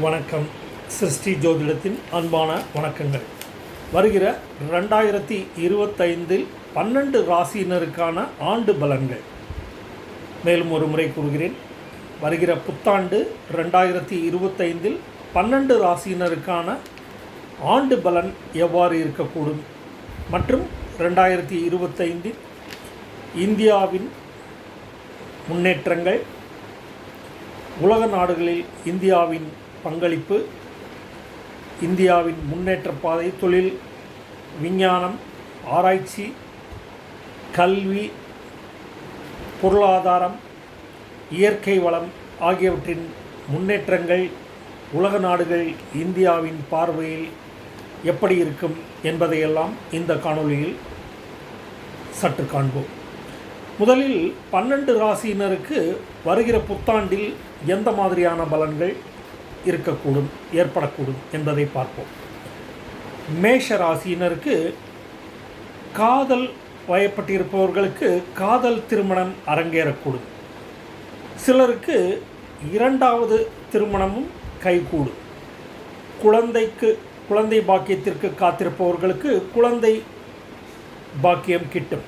வணக்கம். சிருஷ்டி ஜோதிடத்தின் அன்பான வணக்கங்கள். வருகிற ரெண்டாயிரத்தி இருபத்தைந்தில் பன்னெண்டு ராசியினருக்கான ஆண்டு பலன்கள். மேலும் ஒரு முறை கூறுகிறேன். வருகிற புத்தாண்டு ரெண்டாயிரத்தி இருபத்தைந்தில் பன்னெண்டு ராசியினருக்கான ஆண்டு பலன் எவ்வாறு இருக்கக்கூடும்? மற்றும் ரெண்டாயிரத்தி இருபத்தைந்தில் இந்தியாவின் முன்னேற்றங்கள். உலக நாடுகளில் இந்தியாவின் பங்களிப்பு இந்தியாவின் முன்னேற்ற பாதை தொழில் விஞ்ஞானம் ஆராய்ச்சி கல்வி பொருளாதாரம் இயற்கை வளம் ஆகியவற்றின் முன்னேற்றங்கள் உலக நாடுகள் இந்தியாவின் பார்வையில் எப்படி இருக்கும் என்பதையெல்லாம் இந்த காணொளியில் சற்று காண்போம். முதலில் பன்னெண்டு ராசியினருக்கு வருகிற புத்தாண்டில் எந்த மாதிரியான பலன்கள்? இருக்கக்கூடும் ஏற்படக்கூடும் என்பதை பார்ப்போம். மேஷ ராசியினருக்கு காதல் வயப்பட்டிருப்பவர்களுக்கு காதல் திருமணம் அரங்கேறக்கூடும். சிலருக்கு இரண்டாவது திருமணமும் கைகூடும். குழந்தைக்கு குழந்தை பாக்கியத்திற்கு காத்திருப்பவர்களுக்கு குழந்தை பாக்கியம் கிட்டும்.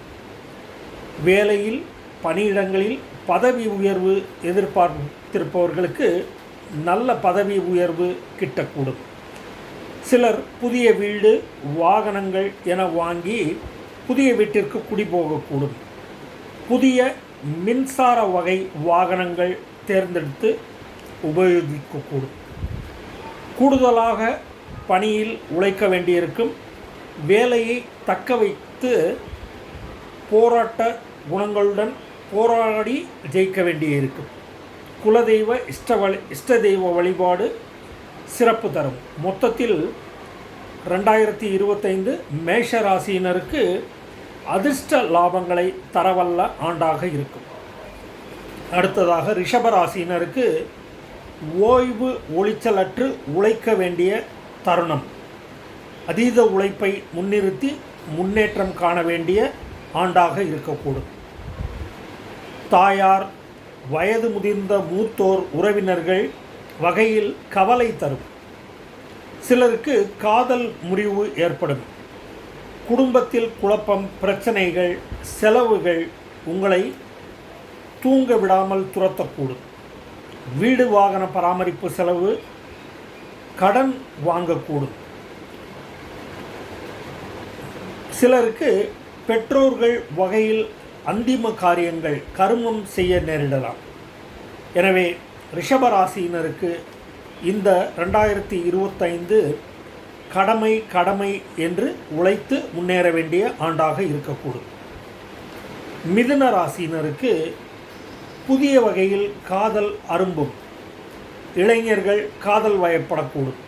வேலையில் பணியிடங்களில் பதவி உயர்வு எதிர்பார்த்திருப்பவர்களுக்கு நல்ல பதவி உயர்வு கிட்டக்கூடும். சிலர் புதிய வீடு வாகனங்கள் என வாங்கி புதிய வீட்டிற்கு குடிபோகக்கூடும் புதிய மின்சார வகை வாகனங்கள் தேர்ந்தெடுத்து உபயோகிக்கக்கூடும். கூடுதலாக பணியில் உழைக்க வேண்டியிருக்கும். வேலையை தக்க வைத்து போராட்ட குணங்களுடன் போராடி ஜெயிக்க வேண்டியிருக்கும். குலதெய்வ இஷ்ட வழி இஷ்ட தெய்வ வழிபாடு சிறப்பு தரும். மொத்தத்தில் ரெண்டாயிரத்தி இருபத்தைந்து மேஷ ராசியினருக்கு அதிர்ஷ்ட லாபங்களை தரவல்ல ஆண்டாக இருக்கும். அடுத்ததாக ரிஷபராசியினருக்கு ஓய்வு ஒளிச்சலற்று உழைக்க வேண்டிய தருணம். அதீத உழைப்பை முன்னிறுத்தி முன்னேற்றம் காண வேண்டிய ஆண்டாக இருக்கக்கூடும். தாயார் வயது முதிர்ந்த மூத்தோர் உறவினர்கள் வகையில் கவலை தரும். சிலருக்கு காதல் முறிவு ஏற்படும். குடும்பத்தில் குழப்பம் பிரச்சனைகள் செலவுகள் உங்களை தூங்க விடாமல் துரத்தக்கூடும். வீடு வாகன பராமரிப்பு செலவு கடன் வாங்கக்கூடும். சிலருக்கு பெற்றோர்கள் வகையில் அந்திம காரியங்கள் கருமம் செய்ய நேரிடலாம். எனவே ரிஷபராசியினருக்கு இந்த ரெண்டாயிரத்தி இருபத்தைந்து கடமை கடமை என்று உழைத்து முன்னேற வேண்டிய ஆண்டாக இருக்கக்கூடும். மிதுன ராசியினருக்கு புதிய வகையில் காதல் அரும்பும். இளைஞர்கள் காதல் வயப்படக்கூடும்.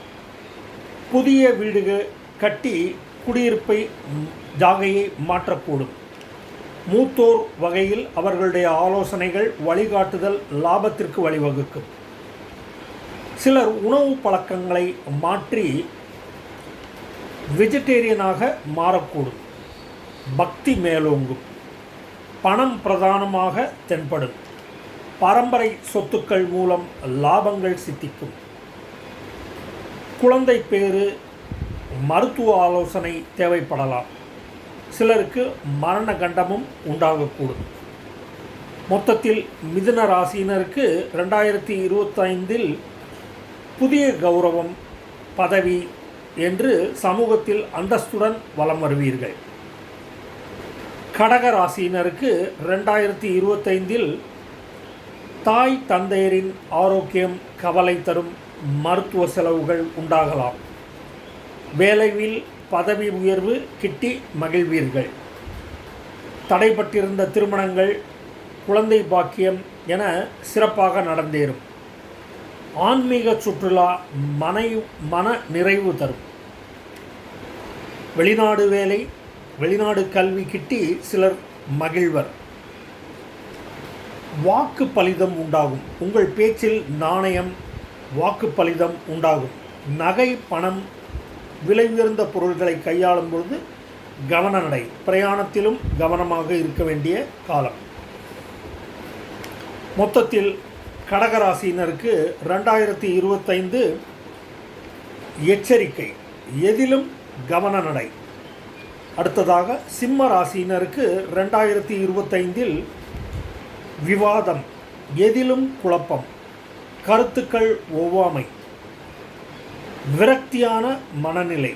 புதிய வீடுகள் கட்டி குடியிருப்பை ஜாகையை மாற்றக்கூடும். மூத்தோர் வகையில் அவர்களுடைய ஆலோசனைகள் வழிகாட்டுதல் லாபத்திற்கு வழிவகுக்கும். சிலர் உணவு பழக்கங்களை மாற்றி வெஜிடேரியனாக மாறக்கூடும். பக்தி மேலோங்கும். பணம் பிரதானமாக தென்படும். பரம்பரை சொத்துக்கள் மூலம் லாபங்கள் சித்திக்கும். குழந்தை பேறு மருத்துவ ஆலோசனை தேவைப்படலாம். சிலருக்கு மரண கண்டமும் உண்டாகக்கூடும். மொத்தத்தில் மிதுன ராசியினருக்கு ரெண்டாயிரத்தி இருபத்தைந்தில் புதிய கௌரவம் பதவி என்று சமூகத்தில் அந்தஸ்துடன் வலம் வருவீர்கள். கடக ராசியினருக்கு ரெண்டாயிரத்தி இருபத்தைந்தில் தாய் தந்தையரின் ஆரோக்கியம் கவலை தரும் மருத்துவ செலவுகள் உண்டாகலாம். வேலையில் பதவி உயர்வு கிட்டி மகிழ்வீர்கள். தடைப்பட்டிருந்த திருமணங்கள் குழந்தை பாக்கியம் என சிறப்பாக நடந்தேறும். ஆன்மீக சுற்றுலா மனை மன நிறைவு தரும். வெளிநாடு வேலை வெளிநாடு கல்வி கிட்டி சிலர் மகிழ்வர். வாக்கு பலிதம் உண்டாகும். உங்கள் பேச்சில் நாணயம் வாக்கு பலிதம் உண்டாகும். நகை பணம் விலை உயர்ந்த பொருள்களை கையாளும் பொழுது கவன நடை பிரயாணத்திலும் கவனமாக இருக்க வேண்டிய காலம். மொத்தத்தில் கடகராசியினருக்கு ரெண்டாயிரத்தி இருபத்தைந்து எச்சரிக்கை எதிலும் கவன நடை. அடுத்ததாக சிம்ம ராசியினருக்கு ரெண்டாயிரத்தி இருபத்தைந்தில் விவாதம் எதிலும் குழப்பம் கருத்துக்கள் ஒவ்வாமை. விரக்தியான மனநிலை.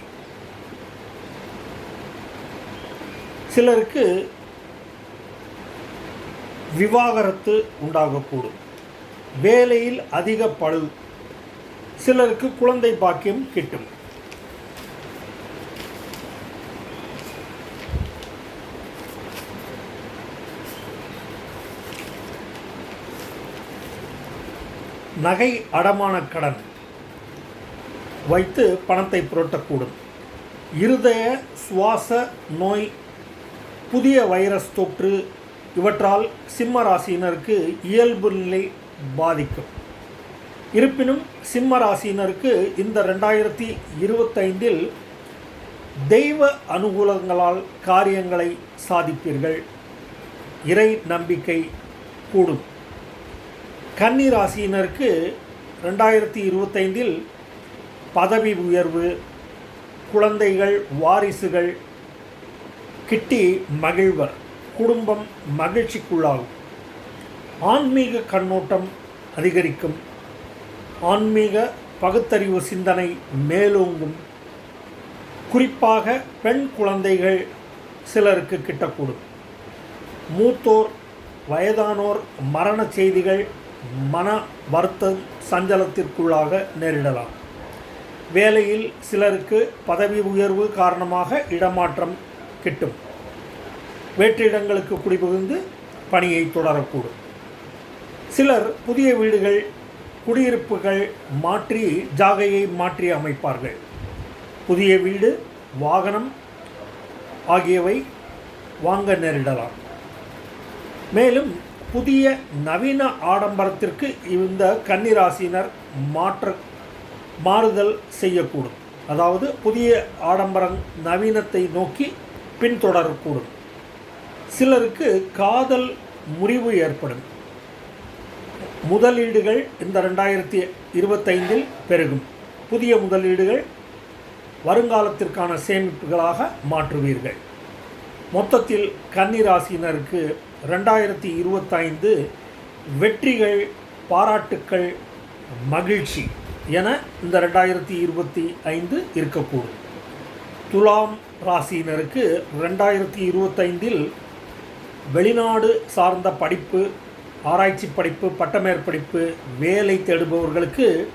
சிலருக்கு விவாகரத்து உண்டாகக்கூடும். வேலையில் அதிக பழு. சிலருக்கு குழந்தை பாக்கியம் கிட்டும். நகை அடமான கடன். வைத்து பணத்தை புரட்டக்கூடும். இருதய சுவாச நோய் புதிய வைரஸ் தொற்று இவற்றால் சிம்ம ராசியினருக்கு இயல்பு நிலை பாதிக்கும். இருப்பினும் சிம்ம ராசியினருக்கு இந்த ரெண்டாயிரத்தி இருபத்தைந்தில் தெய்வ அனுகூலங்களால் காரியங்களை சாதிப்பீர்கள். இறை நம்பிக்கை கூடும். கன்னி ராசியினருக்கு ரெண்டாயிரத்தி இருபத்தைந்தில் பதவி உயர்வு குழந்தைகள் வாரிசுகள் கிட்டி மகிழ்வர். குடும்பம் மகிழ்ச்சிக்குள்ளாகும். ஆன்மீக கண்ணோட்டம் அதிகரிக்கும். ஆன்மீக பகுத்தறிவு சிந்தனை மேலோங்கும். குறிப்பாக பெண் குழந்தைகள் சிலருக்கு கிட்டக்கூடும். மூத்தோர் வயதானோர் மரண செய்திகள் மன வருத்த சஞ்சலத்திற்குள்ளாக நேரிடலாம். வேலையில் சிலருக்கு பதவி உயர்வு காரணமாக இடமாற்றம் கிட்டும். வேற்றிடங்களுக்கு குடிபுகுந்து பணியை தொடரக்கூடும். சிலர் புதிய வீடுகள் குடியிருப்புகள் மாற்றி ஜாகையை மாற்றி அமைப்பார்கள். புதிய வீடு வாகனம் ஆகியவை வாங்க நேரிடலாம். மேலும் புதிய நவீன ஆடம்பரத்திற்கு இந்த கன்னிராசினர் மாற்ற மாறுதல் செய்யக்கூடும். அதாவது புதிய ஆடம்பரம் நவீனத்தை நோக்கி பின்தொடரக்கூடும். சிலருக்கு காதல் முறிவு ஏற்படும். முதலீடுகள் இந்த ரெண்டாயிரத்தி இருபத்தைந்தில் பெருகும். புதிய முதலீடுகள் வருங்காலத்திற்கான சேமிப்புகளாக மாற்றுவீர்கள். மொத்தத்தில் கன்னிராசினருக்கு ரெண்டாயிரத்தி இருபத்தைந்து வெற்றிகள் பாராட்டுக்கள் மகிழ்ச்சி. என இந்த ரெண்டாயிரத்தி இருபத்தி ஐந்து இருக்கக்கூடும். துலாம் ராசியினருக்கு ரெண்டாயிரத்தி இருபத்தைந்தில் வெளிநாடு சார்ந்த படிப்பு ஆராய்ச்சி படிப்பு பட்டமேற்படிப்பு வேலை தேடுபவர்களுக்கு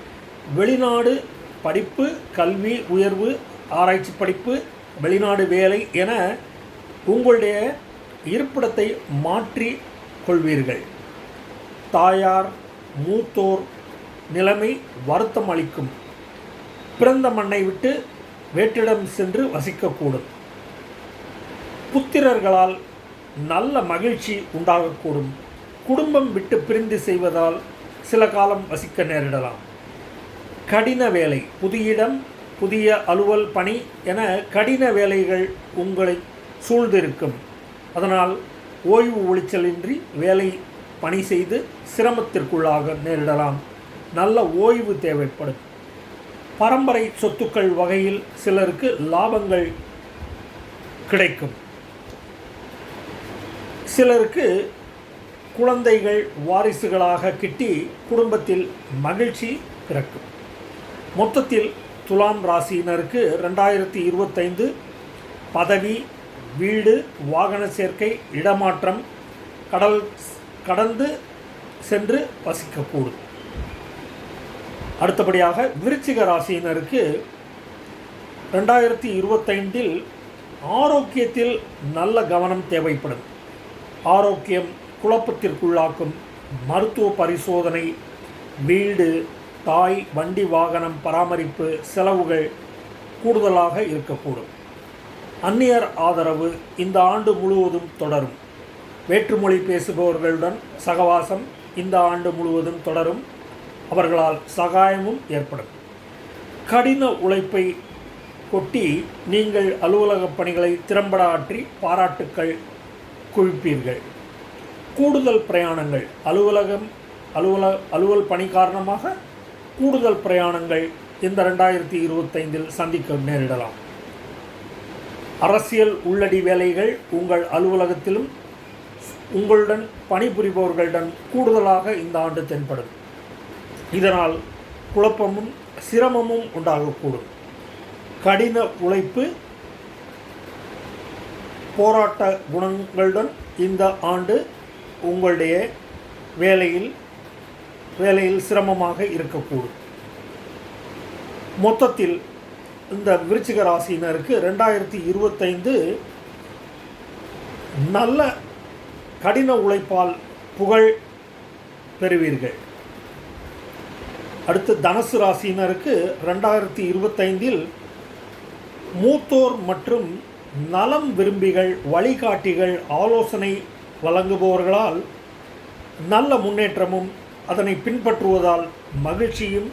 வெளிநாடு படிப்பு கல்வி உயர்வு ஆராய்ச்சி படிப்பு வெளிநாடு வேலை என உங்களுடைய இருப்பிடத்தை மாற்றி கொள்வீர்கள். தாயார் மூத்தோர் நிலைமை வருத்தம் அளிக்கும். பிறந்த மண்ணை விட்டு வேற்றிடம் சென்று வசிக்கக்கூடும். புத்திரர்களால் நல்ல மகிழ்ச்சி உண்டாகக்கூடும். குடும்பம் விட்டு பிரிந்து செய்வதால் சில காலம் வசிக்க நேரிடலாம். கடின வேலை புதிய இடம் புதிய அலுவல் பணி என கடின வேலைகள் உங்களை சூழ்ந்திருக்கும். அதனால் ஓய்வு ஒளிச்சலின்றி வேலை பணி செய்து சிரமத்திற்குள்ளாக நேரிடலாம். நல்ல ஓய்வு தேவைப்படும். பரம்பரை சொத்துக்கள் வகையில் சிலருக்கு லாபங்கள் கிடைக்கும். சிலருக்கு குழந்தைகள் வாரிசுகளாக கிட்டி குடும்பத்தில் மகிழ்ச்சி பிறக்கும். மொத்தத்தில் துலாம் ராசியினருக்கு ரெண்டாயிரத்தி இருபத்தைந்து பதவி வீடு வாகன சேர்க்கை இடமாற்றம் கடல் கடந்து சென்று வசிக்கக்கூடும். அடுத்தபடியாக விருச்சிக ராசியினருக்கு ரெண்டாயிரத்தி இருபத்தைந்தில் ஆரோக்கியத்தில் நல்ல கவனம் தேவைப்படும். ஆரோக்கியம் குழப்பத்திற்குள்ளாக்கும் மருத்துவ பரிசோதனை வீடு தாய் வண்டி வாகனம் பராமரிப்பு செலவுகள் கூடுதலாக இருக்கக்கூடும். அந்நியர் ஆதரவு இந்த ஆண்டு முழுவதும் தொடரும். வேற்றுமொழி பேசுபவர்களுடன் சகவாசம் இந்த ஆண்டு முழுவதும் தொடரும். அவர்களால் சகாயமும் ஏற்படும். கடின உழைப்பை கொட்டி நீங்கள் அலுவலக பணிகளை திறம்பட ஆற்றி பாராட்டுக்கள் குவிப்பீர்கள். கூடுதல் பிரயாணங்கள் அலுவலகம் அலுவல அலுவல் பணி காரணமாக கூடுதல் பிரயாணங்கள் இந்த ரெண்டாயிரத்தி இருபத்தைந்தில் சந்திக்க நேரிடலாம். அரசியல் உள்ளடி வேலைகள் உங்கள் அலுவலகத்திலும் உங்களுடன் பணிபுரிபவர்களுடன் கூடுதலாக இந்த ஆண்டு தென்படும். இதனால் குழப்பமும் சிரமமும் உண்டாகக்கூடும். கடின உழைப்பு போராட்ட குணங்களுடன் இந்த ஆண்டு உங்களுடைய வேலையில் வேலையில் சிரமமாக இருக்கக்கூடும். மொத்தத்தில் இந்த விருச்சிக ராசியினருக்கு ரெண்டாயிரத்தி இருபத்தைந்து நல்ல கடின உழைப்பால் புகழ் பெறுவீர்கள். அடுத்து தனுசு ராசியினருக்கு ரெண்டாயிரத்தி இருபத்தைந்தில் மூத்தோர் மற்றும் நலம் விரும்பிகள் வழிகாட்டிகள் ஆலோசனை வழங்குபவர்களால் நல்ல முன்னேற்றமும் அதனை பின்பற்றுவதால் மகிழ்ச்சியும்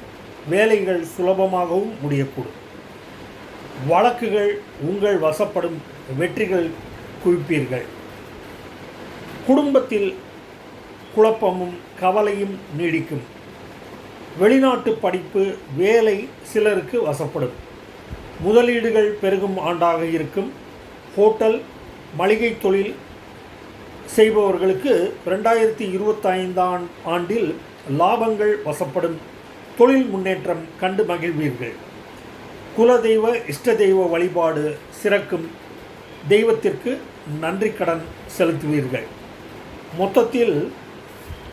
வேலைகள் சுலபமாகவும் முடியக்கூடும். வழக்குகள் உங்கள் வசப்படும் வெற்றிகள் குவிப்பீர்கள். குடும்பத்தில் குழப்பமும் கவலையும் நீடிக்கும். வெளிநாட்டு படிப்பு வேலை சிலருக்கு வசப்படும். முதலீடுகள் பெருகும் ஆண்டாக இருக்கும். ஹோட்டல் மளிகை தொழில் செய்பவர்களுக்கு ரெண்டாயிரத்தி இருபத்தைந்தாம் ஆண்டில் லாபங்கள் வசப்படும். தொழில் முன்னேற்றம் கண்டு மகிழ்வீர்கள். குலதெய்வ இஷ்ட தெய்வ வழிபாடு சிறக்கும். தெய்வத்திற்கு நன்றி கடன் செலுத்துவீர்கள். மொத்தத்தில்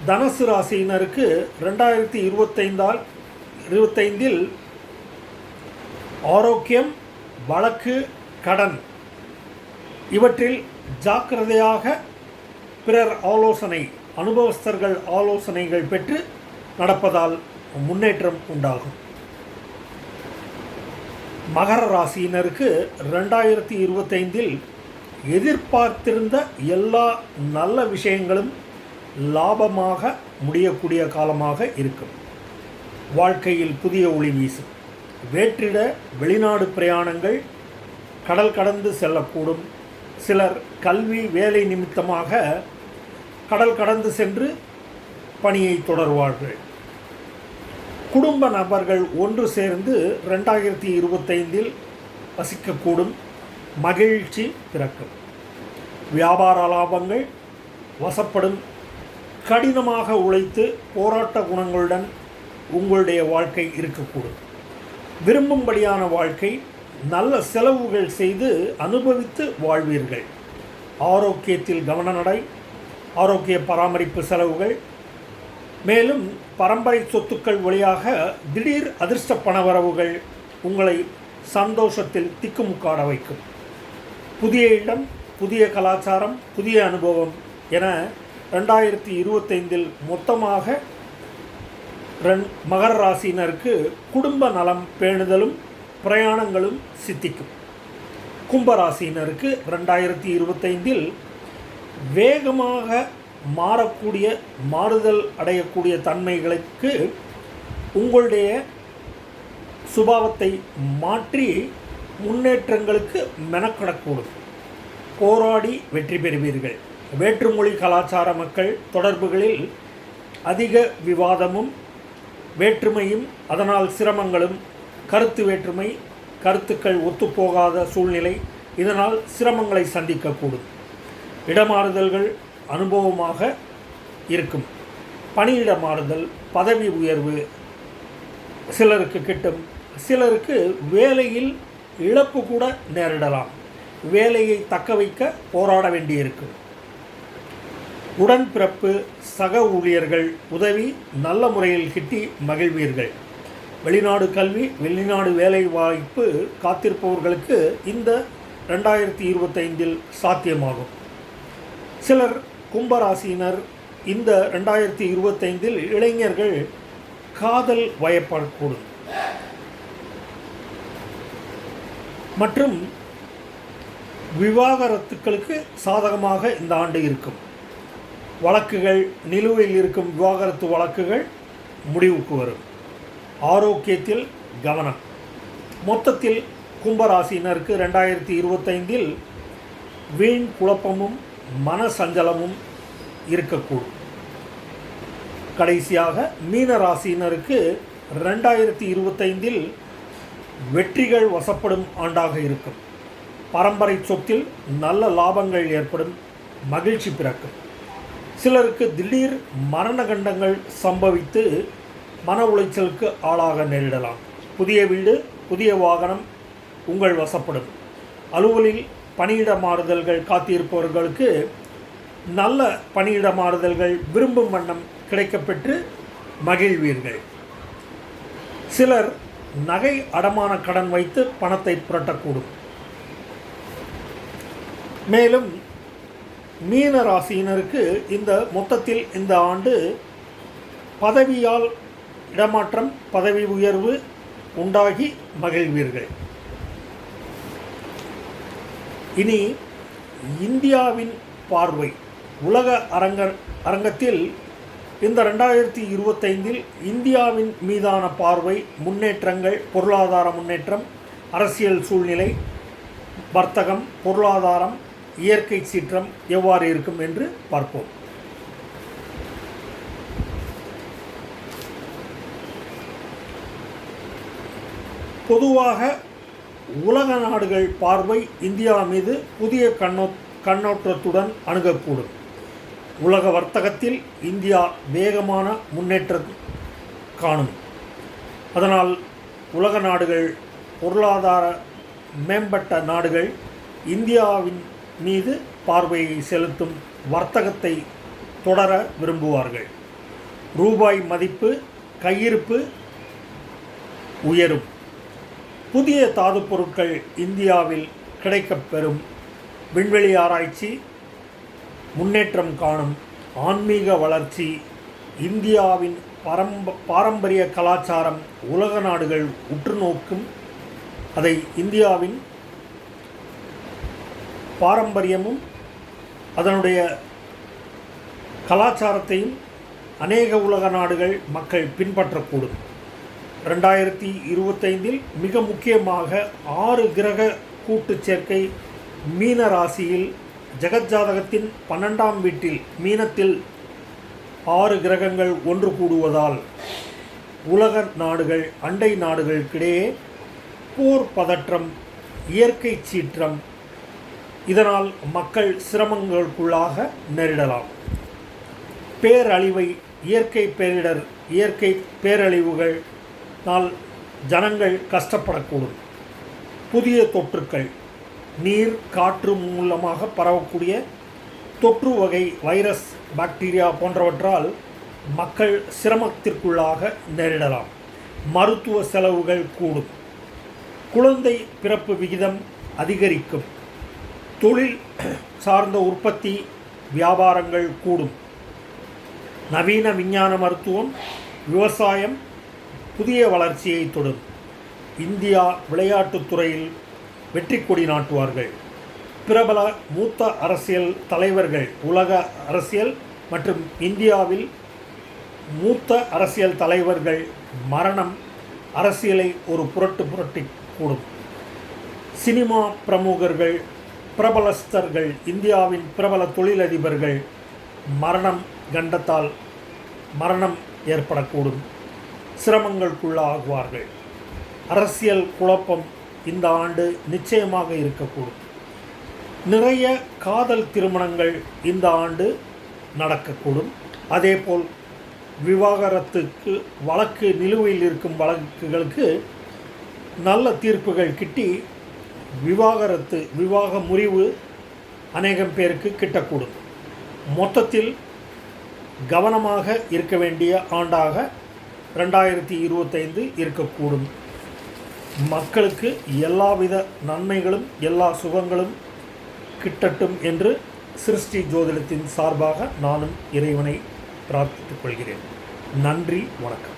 தனுசு ராசியினருக்கு ரெண்டாயிரத்தி இருபத்தைந்தால் இருபத்தைந்தில் ஆரோக்கியம் வழக்கு கடன். இவற்றில் ஜாக்கிரதையாக பிறர் ஆலோசனை அனுபவஸ்தர்கள் ஆலோசனைகள் பெற்று நடப்பதால் முன்னேற்றம் உண்டாகும். மகர ராசியினருக்கு ரெண்டாயிரத்தி இருபத்தைந்தில் எதிர்பார்த்திருந்த எல்லா நல்ல விஷயங்களும் லாபமாக முடியக்கூடிய காலமாக இருக்கும். வாழ்க்கையில் புதிய ஒளி வீசும். வேற்றிட வெளிநாடு பிரயாணங்கள் கடல் கடந்து செல்லக்கூடும். சிலர் கல்வி வேலை நிமித்தமாக கடல் கடந்து சென்று பணியை தொடர்வார்கள். குடும்ப நபர்கள் ஒன்று சேர்ந்து ரெண்டாயிரத்தி இருபத்தைந்தில் வசிக்கக்கூடும். மகிழ்ச்சி பிறக்கும். வியாபார லாபங்கள் வசப்படும். கடினமாக உழைத்து போராட்ட குணங்களுடன் உங்களுடைய வாழ்க்கை இருக்கக்கூடும். விரும்பும்படியான வாழ்க்கை நல்ல செலவுகள் செய்து அனுபவித்து வாழ்வீர்கள். ஆரோக்கியத்தில் கவன நடை ஆரோக்கிய பராமரிப்பு செலவுகள் மேலும் பரம்பரை சொத்துக்கள் வழியாக திடீர் அதிர்ஷ்ட பணவரவுகள் உங்களை சந்தோஷத்தில் திக்குமுக்காட வைக்கும். புதிய இடம் புதிய கலாச்சாரம் புதிய அனுபவம் என ரெண்டாயிரத்தி இருபத்தைந்தில் மொத்தமாக ரெண் மகர ராசியினருக்கு குடும்ப நலம் பேணுதலும் பிரயாணங்களும் சித்திக்கும். கும்பராசியினருக்கு ரெண்டாயிரத்தி இருபத்தைந்தில் வேகமாக மாறக்கூடிய மாறுதல் அடையக்கூடிய தன்மைகளுக்கு உங்களுடைய சுபாவத்தை மாற்றி முன்னேற்றங்களுக்கு மெனக்கடக்கூடும். போராடி வெற்றி பெறுவீர்கள். வேற்றுமொழி கலாச்சார மக்கள் தொடர்புகளில் அதிக விவாதமும் வேற்றுமையும் அதனால் சிரமங்களும் கருத்து வேற்றுமை கருத்துக்கள் ஒத்துப்போகாத சூழ்நிலை இதனால் சிரமங்களை சந்திக்கக்கூடும். இடமாறுதல்கள் அனுபவமாக இருக்கும். பணியிட மாறுதல் பதவி உயர்வு சிலருக்கு கிட்டும் சிலருக்கு வேலையில் இழப்பு கூட நேரிடலாம். வேலையை தக்க வைக்க போராட வேண்டியிருக்கும். உடன்பிறப்பு சக ஊழியர்கள் உதவி நல்ல முறையில் கிட்டி மகிழ்வீர்கள். வெளிநாடு கல்வி வெளிநாடு வேலை வாய்ப்பு காத்திருப்பவர்களுக்கு இந்த ரெண்டாயிரத்தி இருபத்தைந்தில் சாத்தியமாகும். சிலர் கும்பராசியினர் இந்த ரெண்டாயிரத்தி இருபத்தைந்தில் இளைஞர்கள் காதல் வயப்படக்கூடும் மற்றும் விவாகரத்துக்களுக்கு சாதகமாக இந்த ஆண்டு இருக்கும். வழக்குகள் நிலுவையில் இருக்கும் விவாகரத்து வழக்குகள் முடிவுக்கு வரும். ஆரோக்கியத்தில் கவனம். மொத்தத்தில் கும்பராசினருக்கு ரெண்டாயிரத்தி இருபத்தைந்தில் வீண் குழப்பமும் மன சஞ்சலமும் இருக்கக்கூடும். கடைசியாக மீன ராசியினருக்கு ரெண்டாயிரத்தி இருபத்தைந்தில் வெற்றிகள் வசப்படும் ஆண்டாக இருக்கும். பரம்பரை சொத்தில் நல்ல லாபங்கள் ஏற்படும் மகிழ்ச்சி பிறக்கும். சிலருக்கு திடீர் மரண கண்டங்கள் சம்பவித்து மன உளைச்சலுக்கு ஆளாக நேரிடலாம். புதிய வீடு புதிய வாகனம் உங்கள் வசப்படும். அலுவலில் பணியிட மாறுதல்கள் காத்திருப்பவர்களுக்கு நல்ல பணியிட மாறுதல்கள் விரும்பும் வண்ணம் கிடைக்கப்பெற்று மகிழ்வீர்கள். சிலர் நகை அடமான கடன் வைத்து பணத்தை புரட்டக்கூடும். மேலும் மீன ராசியினருக்கு இந்த மொத்தத்தில் இந்த ஆண்டு பதவியால் இடமாற்றம் பதவி உயர்வு உண்டாகி மகிழ்வீர்கள். இனி இந்தியாவின் பார்வை. உலக அரங்க அரங்கத்தில் இந்த ரெண்டாயிரத்தி இருபத்தைந்தில் இந்தியாவின் மீதான பார்வை முன்னேற்றங்கள் பொருளாதார முன்னேற்றம் அரசியல் சூழ்நிலை வர்த்தகம் பொருளாதாரம் இயற்கை சீற்றம் எவ்வாறு இருக்கும் என்று பார்ப்போம். பொதுவாக உலக நாடுகள் பார்வை இந்தியா மீது புதிய கண்ணோ கண்ணோட்டத்துடன் அணுகக்கூடும். உலக வர்த்தகத்தில் இந்தியா வேகமான முன்னேற்றம் காணும். அதனால் உலக நாடுகள் பொருளாதார மேம்பட்ட நாடுகள் இந்தியாவின் மீது பார்வையை செலுத்தும் வர்த்தகத்தை தொடர விரும்புவார்கள். ரூபாய் மதிப்பு கையிருப்பு உயரும். புதிய தாதுப்பொருட்கள் இந்தியாவில் கிடைக்கப்பெறும். விண்வெளி ஆராய்ச்சி முன்னேற்றம் காணும். ஆன்மீக வளர்ச்சி இந்தியாவின் பரம்ப பாரம்பரிய கலாச்சாரம் உலக நாடுகள் உற்று நோக்கும் அதை இந்தியாவின் பாரம்பரியமும் அதனுடைய கலாச்சாரத்தையும் அநேக உலக நாடுகள் மக்கள் பின்பற்றக்கூடும். ரெண்டாயிரத்தி இருபத்தைந்தில் மிக முக்கியமாக ஆறு கிரக கூட்டு சேர்க்கை மீன ராசியில் ஜெகஜாதகத்தின் பன்னெண்டாம் வீட்டில் மீனத்தில் ஆறு கிரகங்கள் ஒன்று கூடுவதால் உலக நாடுகள் அண்டை நாடுகளுக்கிடையே போர் பதற்றம் இயற்கை சீற்றம் இதனால் மக்கள் சிரமங்களுக்குள்ளாக நேரிடலாம். பேரழிவை இயற்கை பேரிடர் இயற்கை பேரழிவுகள் நாள் ஜனங்கள் கஷ்டப்படக்கூடும். புதிய தொற்றுக்கள் நீர் காற்று மூலமாக பரவக்கூடிய தொற்று வகை வைரஸ் பாக்டீரியா போன்றவற்றால் மக்கள் சிரமத்திற்குள்ளாக நேரிடலாம். மருத்துவ செலவுகள் கூடும். குழந்தை பிறப்பு விகிதம் அதிகரிக்கும். தொழில் சார்ந்த உற்பத்தி வியாபாரங்கள் கூடும். நவீன விஞ்ஞான மருத்துவம் விவசாயம் புதிய வளர்ச்சியை தொடும். இந்தியா விளையாட்டுத் துறையில் வெற்றி கொடி நாட்டுவார்கள். பிரபல மூத்த அரசியல் தலைவர்கள் உலக அரசியல் மற்றும் இந்தியாவில் மூத்த அரசியல் தலைவர்கள் மரணம் அரசியலை ஒரு புரட்டு புரட்டி கூடும். சினிமா பிரமுகர்கள் பிரபலஸ்தர்கள் இந்தியாவின் பிரபல தொழிலதிபர்கள் மரணம் கண்டத்தால் மரணம் ஏற்படக்கூடும். சிரமங்களுக்குள்ளாகுவார்கள். அரசியல் குழப்பம் இந்த ஆண்டு நிச்சயமாக இருக்கக்கூடும். நிறைய காதல் திருமணங்கள் இந்த ஆண்டு நடக்கக்கூடும். அதேபோல் விவாகரத்துக்கு வழக்கு நிலுவையில் இருக்கும் வழக்குகளுக்கு நல்ல தீர்ப்புகள் கிட்டி விவாகரத்து விவாக முறிவு அநேகம் பேருக்கு கிட்டக்கூடும். மொத்தத்தில் கவனமாக இருக்க வேண்டிய ஆண்டாக ரெண்டாயிரத்தி இருபத்தைந்து இருக்கக்கூடும். மக்களுக்கு எல்லாவித நன்மைகளும் எல்லா சுகங்களும் கிட்டட்டும் என்று சிருஷ்டி ஜோதிடத்தின் சார்பாக நானும் இறைவனை பிரார்த்தித்துக் கொள்கிறேன். நன்றி வணக்கம்.